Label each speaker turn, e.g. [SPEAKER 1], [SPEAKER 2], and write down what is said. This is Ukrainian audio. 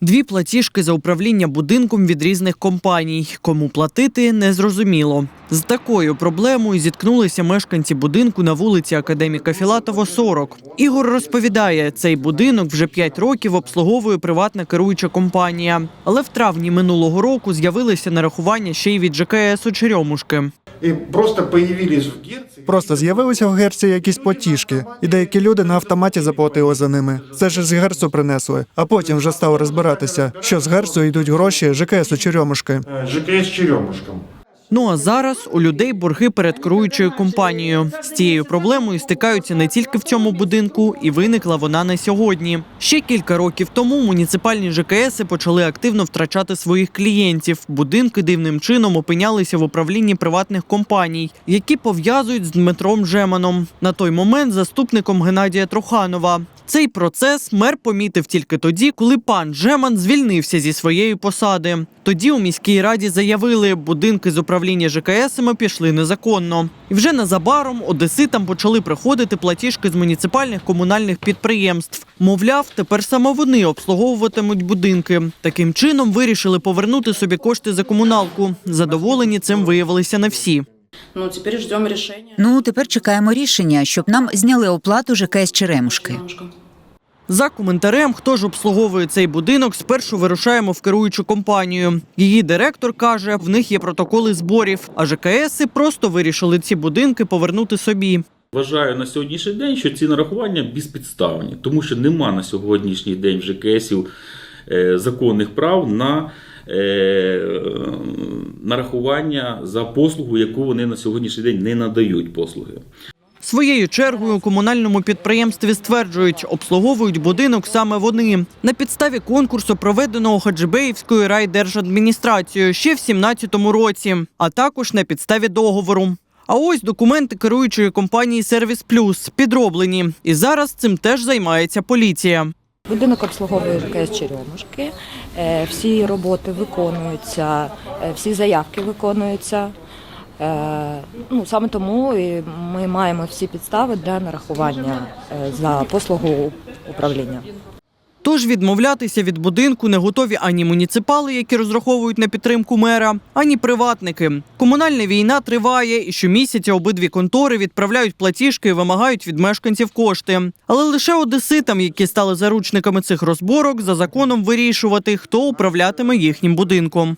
[SPEAKER 1] Дві платіжки за управління будинком від різних компаній. Кому платити не зрозуміло. З такою проблемою зіткнулися мешканці будинку на вулиці Академіка Філатова, 40. Ігор розповідає, цей будинок вже 5 років обслуговує приватна керуюча компанія. Але в травні минулого року з'явилися нарахування ще й від ЖКС Черемушки.
[SPEAKER 2] И просто появились в Герце.
[SPEAKER 3] Просто з'явилися в герці якісь потішки, і деякі люди на автоматі заплатили за ними. Це ж з герцу принесли. А потім вже став розбиратися, що з герцу йдуть гроші ЖКС у Черемушки.
[SPEAKER 2] э, ЖКС Черемушком.
[SPEAKER 1] Ну а зараз у людей борги перед керуючою компанією. З цією проблемою стикаються не тільки в цьому будинку, і виникла вона не сьогодні. Ще кілька років тому муніципальні ЖКСи почали активно втрачати своїх клієнтів. Будинки дивним чином опинялися в управлінні приватних компаній, які пов'язують з Дмитром Жеманом. На той момент заступником Геннадія Труханова. Цей процес мер помітив тільки тоді, коли пан Жеман звільнився зі своєї посади. Тоді у міській раді заявили, будинки з управління ЖКСами пішли незаконно. І вже незабаром одеситам почали приходити платіжки з муніципальних комунальних підприємств. Мовляв, тепер саме вони обслуговуватимуть будинки. Таким чином вирішили повернути собі кошти за комуналку. Задоволені цим виявилися не всі.
[SPEAKER 4] Ну, теперь ждем решения.
[SPEAKER 5] Ну, тепер чекаємо рішення, щоб нам зняли оплату ЖКС Черемушки.
[SPEAKER 1] За коментарем, хто ж обслуговує цей будинок, спершу вирушаємо в керуючу компанію. Її директор каже, в них є протоколи зборів, а ЖКСи просто вирішили ці будинки повернути собі.
[SPEAKER 6] Вважаю на сьогоднішній день, що ці нарахування безпідставні, тому що нема на сьогоднішній день в ЖКСів е, законних прав на е, нарахування за послугу, яку вони на сьогоднішній день не надають послуги.
[SPEAKER 1] Своєю чергою у комунальному підприємстві стверджують, обслуговують будинок саме вони на підставі конкурсу, проведеного Хаджибеївською райдержадміністрацією ще в 17-му році, а також на підставі договору. А ось документи керуючої компанії Сервіс Плюс підроблені, і зараз цим теж займається поліція.
[SPEAKER 7] Будинок обслуговує ЖКС Черемушки. Е, Всі роботи виконуються, е, всі заявки виконуються. Е, Ну, саме тому ми маємо всі підстави для нарахування е, за послугу управління.
[SPEAKER 1] Тож відмовлятися від будинку не готові ані муніципали, які розраховують на підтримку мера, ані приватники. Комунальна війна триває, і щомісяця обидві контори відправляють платіжки і вимагають від мешканців кошти. Але лише одеситам, які стали заручниками цих розборок, за законом вирішувати, хто управлятиме їхнім будинком.